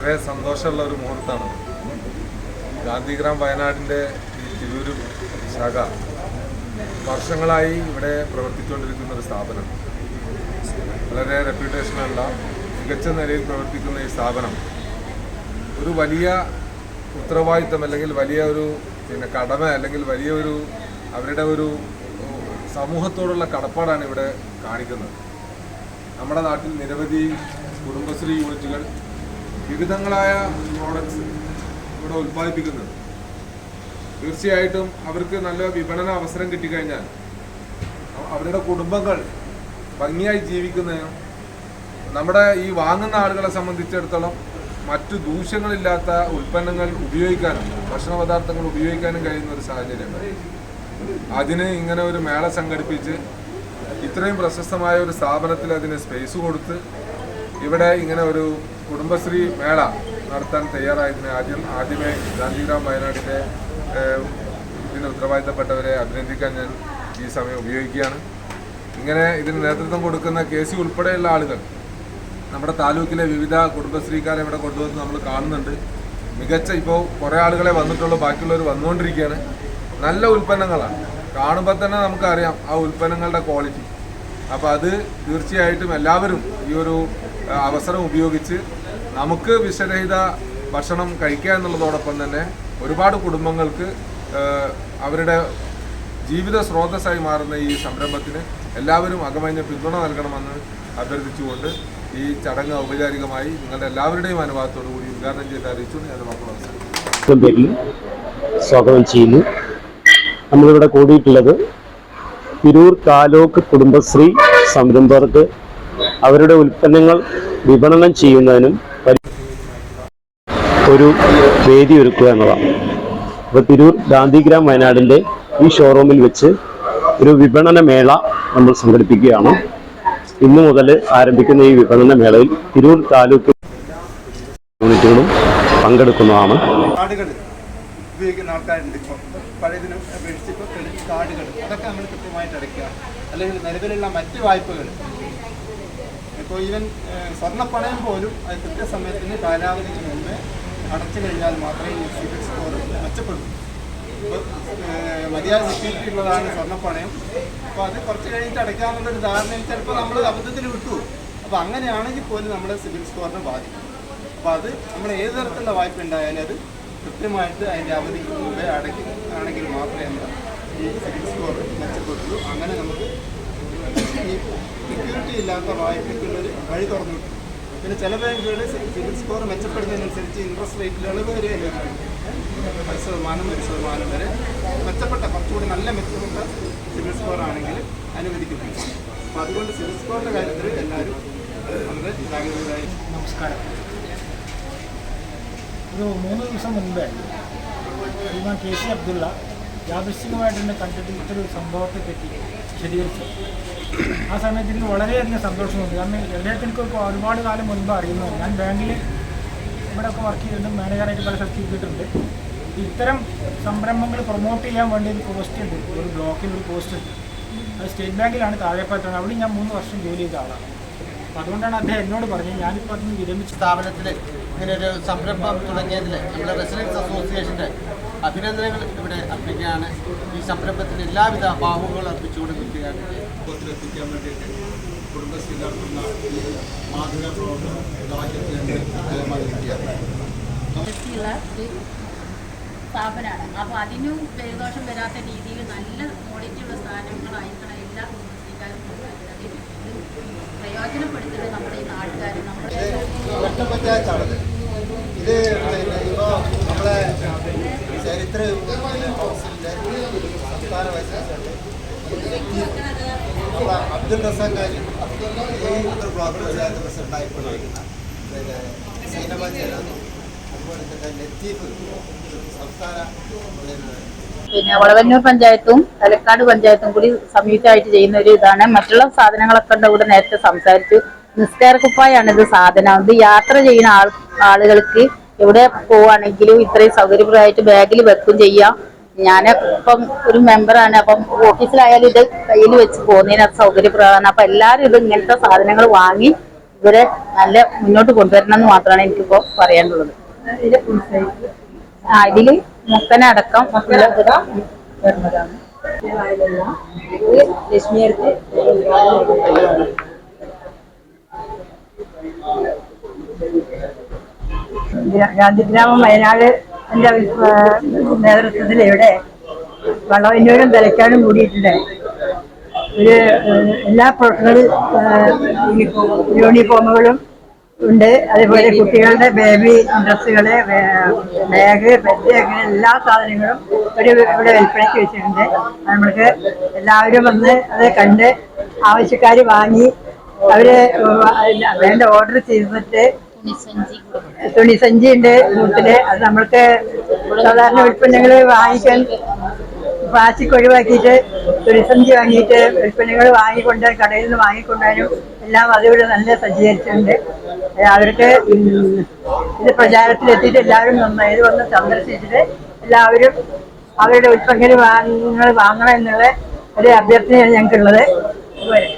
വളരെ സന്തോഷമുള്ള ഒരു മുഹൂർത്തമാണ്. ഗാന്ധിഗ്രാം വയനാടിന്റെ ഈ തിരൂര് ശാഖ വർഷങ്ങളായി ഇവിടെ പ്രവർത്തിച്ചുകൊണ്ടിരിക്കുന്ന ഒരു സ്ഥാപനം. വളരെ റെപ്യൂട്ടേഷനുള്ള മികച്ച നിലയിൽ പ്രവർത്തിക്കുന്ന ഈ സ്ഥാപനം. ഒരു വലിയ ഉത്തരവാദിത്തം അല്ലെങ്കിൽ വലിയ ഒരു പിന്നെ കടമ അല്ലെങ്കിൽ വലിയ ഒരു അവരുടെ ഒരു സമൂഹത്തോടുള്ള കടപ്പാടാണ് ഇവിടെ കാണിക്കുന്നത്. നമ്മുടെ നാട്ടിൽ നിരവധി കുടുംബശ്രീ യൂണിറ്റുകൾ വിവിധങ്ങളായ പ്രോഡക്ട്സ് ഇവിടെ ഉൽപ്പാദിപ്പിക്കുന്നുണ്ട് തീർച്ചയായിട്ടും അവർക്ക് നല്ല വിപണന അവസരം കിട്ടിക്കഴിഞ്ഞാൽ അവ- അവരുടെ കുടുംബങ്ങൾ ഭംഗിയായി ജീവിക്കുന്നതിനും നമ്മുടെ ഈ വാങ്ങുന്ന ആളുകളെ സംബന്ധിച്ചിടത്തോളം മറ്റു ദൂഷ്യങ്ങളില്ലാത്ത ഉൽപ്പന്നങ്ങൾ ഉപയോഗിക്കാനും ഭക്ഷണ പദാർത്ഥങ്ങൾ ഉപയോഗിക്കാനും കഴിയുന്ന ഒരു സാഹചര്യം. അതിന് ഇങ്ങനെ ഒരു മേള സംഘടിപ്പിച്ച് ഇത്രയും പ്രശസ്തമായ ഒരു സ്ഥാപനത്തിൽ അതിന് സ്പേസ് കൊടുത്ത് ഇവിടെ ഇങ്ങനെ ഒരു കുടുംബശ്രീ മേള നടത്താൻ തയ്യാറായതിന് ആദ്യം ആദ്യമേ ഗാന്ധിഗ്രാം വയനാടിന്റെ ഇതിന് ഉത്തരവാദിത്തപ്പെട്ടവരെ അഭിനന്ദിക്കാൻ ഞാൻ ഈ സമയം ഉപയോഗിക്കുകയാണ്. ഇങ്ങനെ ഇതിന് നേതൃത്വം കൊടുക്കുന്ന കെ സി ഉൾപ്പെടെയുള്ള ആളുകൾ നമ്മുടെ താലൂക്കിലെ വിവിധ കുടുംബശ്രീക്കാരെ ഇവിടെ കൊണ്ടുവന്ന് നമ്മൾ കാണുന്നുണ്ട്. മികച്ച ഇപ്പോൾ കുറേ ആളുകളെ വന്നിട്ടുള്ളൂ ബാക്കിയുള്ളവർ വന്നുകൊണ്ടിരിക്കുകയാണ്. നല്ല ഉൽപ്പന്നങ്ങളാണ്. കാണുമ്പോൾ തന്നെ നമുക്കറിയാം ആ ഉൽപ്പന്നങ്ങളുടെ ക്വാളിറ്റി. അപ്പോൾ അത് തീർച്ചയായിട്ടും എല്ലാവരും ഈ ഒരു അവസരം ഉപയോഗിച്ച് നമുക്ക് വിഷരഹിത ഭക്ഷണം കഴിക്കുക എന്നുള്ളതോടൊപ്പം തന്നെ ഒരുപാട് കുടുംബങ്ങൾക്ക് അവരുടെ ജീവിത സ്രോതസ്സായി മാറുന്ന ഈ സംരംഭത്തിന് എല്ലാവരും അകമഞ്ഞ പിന്തുണ നൽകണമെന്ന് അഭ്യർത്ഥിച്ചുകൊണ്ട് ഈ ചടങ്ങ് ഔപചാരികമായി നിങ്ങളുടെ എല്ലാവരുടെയും അനുവാദത്തോടു കൂടി ഉദ്ഘാടനം ചെയ്ത് അവസാനിപ്പിക്കുന്നു. സ്വാഗതം ചെയ്യുന്നു നമ്മളിവിടെ കൂടിയിട്ടുള്ളത് തിരൂർ താലൂക്ക് കുടുംബശ്രീ സംരംഭകർക്ക് അവരുടെ ഉൽപ്പന്നങ്ങൾ വിപണനം ചെയ്യുന്നതിനും ഒരു വേദി ഒരുക്കുക എന്നതാണ്. അപ്പോൾ തിരൂർ ഗാന്ധിഗ്രാം വയനാടിന്റെ ഈ ഷോറൂമിൽ വെച്ച് ഒരു വിപണന മേള നമ്മൾ സംഘടിപ്പിക്കുകയാണ്. ഇന്ന് മുതൽ ആരംഭിക്കുന്ന ഈ വിപണന മേളയിൽ തിരൂർ താലൂക്ക് യൂണിറ്റുകളും പങ്കെടുക്കുന്നതാണ്. ഉപയോഗിക്കുന്ന ആൾക്കാരുണ്ട് ഇപ്പോൾ പഴയതിന് അപേക്ഷിച്ച് ഇപ്പോൾ ക്രെഡിറ്റ് കാർഡുകൾ അതൊക്കെ നമ്മൾ കൃത്യമായിട്ട് അടയ്ക്കുക. അല്ലെങ്കിൽ നിലവിലുള്ള മറ്റ് വായ്പകൾ ഇപ്പോൾ ഈവൻ സ്വർണപ്പണയം പോലും അത് കൃത്യസമയത്തിന് കാലാവധിക്ക് മുമ്പേ അടച്ചു കഴിഞ്ഞാൽ മാത്രമേ ഈ സിബിൽ സ്കോർ മെച്ചപ്പെടും. മതിയായ സെക്യൂരിറ്റി ഉള്ളതാണ് സ്വർണപ്പണയം. അപ്പോൾ അത് കുറച്ച് കഴിഞ്ഞിട്ട് അടയ്ക്കാമെന്നുള്ളൊരു ധാരണയിൽ ചിലപ്പോൾ നമ്മൾ അബദ്ധത്തിൽ വിട്ടു അപ്പോൾ അങ്ങനെയാണെങ്കിൽ പോലും നമ്മുടെ സിബിൽ സ്കോറിനെ ബാധിക്കും. അപ്പോൾ അത് നമ്മൾ ഏത് തരത്തിലുള്ള വായ്പ ഉണ്ടായാലും അത് കൃത്യമായിട്ട് അതിന്റെ അവധിക്ക് മുമ്പേ അടയ്ക്കും ആണെങ്കിൽ മാത്രമേ നമ്മൾ ഈ സിബിൽ സ്കോർ മെച്ചപ്പെടുള്ളൂ. അങ്ങനെ നമുക്ക് ഈ സെക്യൂരിറ്റി ഇല്ലാത്ത വായ്പയ്ക്കുള്ളൊരു വഴി തുറന്നു പിന്നെ ചില ബാങ്കുകൾ സിബിൽ സ്കോർ മെച്ചപ്പെടുന്നതിനനുസരിച്ച് ഇൻട്രസ്റ്റ് റേറ്റിൽ ഇളവ് വരെ ഒരു ശതമാനം ഒരു ശതമാനം വരെ മെച്ചപ്പെട്ട കുറച്ചുകൂടി നല്ല മെച്ചപ്പെട്ട സിബിൽ സ്കോർ ആണെങ്കിൽ അനുവദിക്കുന്നുണ്ട് അപ്പോൾ അതുകൊണ്ട് സിബിൽ സ്കോറിന്റെ കാര്യത്തിൽ എല്ലാവരും വളരെ ജാഗ്രതരായി നമസ്കാരം. ഒരു മൂന്ന് ദിവസം ശ്രീമാൻ കെ സി അബ്ദുള്ള യാദൃശ്ചികമായിട്ട് തന്നെ കണ്ടിട്ട് ഇത്തരം സംഭവത്തെ പറ്റി വിശദീകരിച്ചു. ആ സമയത്ത് എനിക്ക് വളരെയധികം സന്തോഷമുണ്ട്. കാരണം അദ്ദേഹത്തിന് എനിക്ക് ഒരുപാട് കാലം മുൻപ് അറിയുന്നു ഞാൻ ബാങ്കിൽ ഇവിടെയൊക്കെ വർക്ക് ചെയ്തിട്ടും മാനേജറായിട്ട് പല സ്ഥലത്ത് ചെയ്തിട്ടുണ്ട്. ഇത്തരം സംരംഭങ്ങൾ പ്രൊമോട്ട് ചെയ്യാൻ വേണ്ടി ഒരു പോസ്റ്റ് ഉണ്ട്. ഒരു ബ്ലോക്കിൽ ഒരു പോസ്റ്റ് ഉണ്ട്. അത് സ്റ്റേറ്റ് ബാങ്കിലാണ് താഴെപ്പറ്റാണ് അവിടെ ഞാൻ മൂന്ന് വർഷം ജോലി ചെയ്ത ആളാണ്. അപ്പോൾ അതുകൊണ്ടാണ് അദ്ദേഹം എന്നോട് പറഞ്ഞത് ഞാനിപ്പോൾ അതിന് വിരമിച്ച സ്ഥാപനത്തിൽ ഇങ്ങനെ ഒരു സംരംഭം തുടങ്ങിയതിൽ നമ്മുടെ റെസിഡൻസ് അസോസിയേഷന്റെ അഭിനന്ദനങ്ങൾ ഇവിടെ അർപ്പിക്കുകയാണ്. ഈ സംരംഭത്തിന് എല്ലാവിധ ഭാവങ്ങളും അർപ്പിച്ചുകൊണ്ട് നിൽക്കുകയാണ്. എത്തിക്കാൻ വേണ്ടിയിട്ട് കുടുംബശ്രീ നടത്തുന്ന ഈ മാതൃക പ്രവർത്തനം യഥാർത്ഥത്തിൽ ഉള്ള സ്ഥാപനമാണ്. അപ്പോൾ അതിനും പേരുദോഷം വരാത്ത രീതിയിൽ നല്ല ക്വാളിറ്റിയുള്ള സാധനങ്ങളായിട്ടുള്ള എല്ലാ കുടുംബശ്രീക്കാരും പ്രയോജനപ്പെടുത്തുന്നത് നമ്മുടെ ഈ നാട്ടുകാർ നമ്മുടെ ഇത് ചരിത്ര കൗൺസിലിന്റെ സംസ്ഥാന വൈസ് പ്രസിഡന്റ് അബ്ദുൽ അബ്ദുൽ റസാഖാരി ഈ ബ്ലോക്ക് പഞ്ചായത്ത് പ്രസിഡന്റായിക്കൊണ്ടിരിക്കുന്ന പിന്നെ സൈനബ അതുപോലെ തന്നെ ലത്തീഫ് സംസ്ഥാന പിന്നെ വളവന്നൂർ പഞ്ചായത്തും തലക്കാട് പഞ്ചായത്തും കൂടി സംയുക്തമായിട്ട് ചെയ്യുന്ന ഒരു ഇതാണ്. മറ്റുള്ള സാധനങ്ങളൊക്കെ ഉണ്ട്. ഇവിടെ നേരത്തെ സംസാരിച്ചു. നിസ്കാരക്കുപ്പായാണ് ഇത് സാധനം. ഇത് യാത്ര ചെയ്യുന്ന ആൾ ആളുകൾക്ക് എവിടെ പോവാണെങ്കിലും ഇത്രയും സൗകര്യപ്രദമായിട്ട് ബാഗിൽ വെക്കും ചെയ്യാം. ഞാൻ ഇപ്പം ഒരു മെമ്പറാണ് അപ്പം ഓഫീസിലായാലും ഇത് കയ്യിൽ വെച്ച് പോകുന്നതിന് അത് സൗകര്യപ്രദമാണ്. അപ്പൊ എല്ലാവരും ഇത് ഇങ്ങനത്തെ സാധനങ്ങൾ വാങ്ങി ഇവരെ നല്ല മുന്നോട്ട് കൊണ്ടുവരണം എന്ന് മാത്രമാണ് എനിക്കിപ്പോ പറയാനുള്ളത്. ആ ഇതിൽ മുക്കനടക്കം വരുന്നതാണ്. ഗാന്ധിഗ്രാമം വയനാട് എന്റെ നേതൃത്വത്തിൽ ഇവിടെ വളവന്നൂരും തലക്കാടും കൂടിയിട്ടുണ്ട്. ഒരു എല്ലാ പ്രൊഫഷണൽ യൂണിഫോമുകളും ഉണ്ട്. അതേപോലെ കുട്ടികളുടെ ബേബി ഡ്രസ്സുകൾ ബാഗ് ബെഡ് അങ്ങനെ എല്ലാ സാധനങ്ങളും ഒരു ഇവിടെ വിൽപ്പനയ്ക്ക് വെച്ചിട്ടുണ്ട്. നമ്മൾക്ക് എല്ലാവരും വന്ന് അത് കണ്ട് ആവശ്യക്കാർ വാങ്ങി അവർ വേണ്ട ഓർഡർ ചെയ്തിട്ട് തുണിസഞ്ചി ഉണ്ട് കൂട്ടിൽ അത് നമ്മൾക്ക് സാധാരണ ഉൽപ്പന്നങ്ങൾ വാങ്ങിക്കാൻ പ്ലാസ്റ്റിക് ഒഴിവാക്കിയിട്ട് തുണിസഞ്ചി വാങ്ങിയിട്ട് ഉൽപ്പന്നങ്ങൾ വാങ്ങിക്കൊണ്ട് കടയിൽ നിന്ന് വാങ്ങിക്കൊണ്ടാലും എല്ലാം അതിവിടെ നല്ല സജ്ജീകരിച്ചിട്ടുണ്ട്. അവർക്ക് ഇത് പ്രചാരത്തിലെത്തിയിട്ട് എല്ലാവരും നന്നായി വന്ന് സന്ദർശിച്ചിട്ട് എല്ലാവരും അവരുടെ ഉൽപ്പന്നങ്ങൾ വാങ്ങ വാങ്ങണം എന്നുള്ള ഒരു അഭ്യർത്ഥനയാണ് ഞങ്ങൾക്കുള്ളത്. ഇതുവരെ.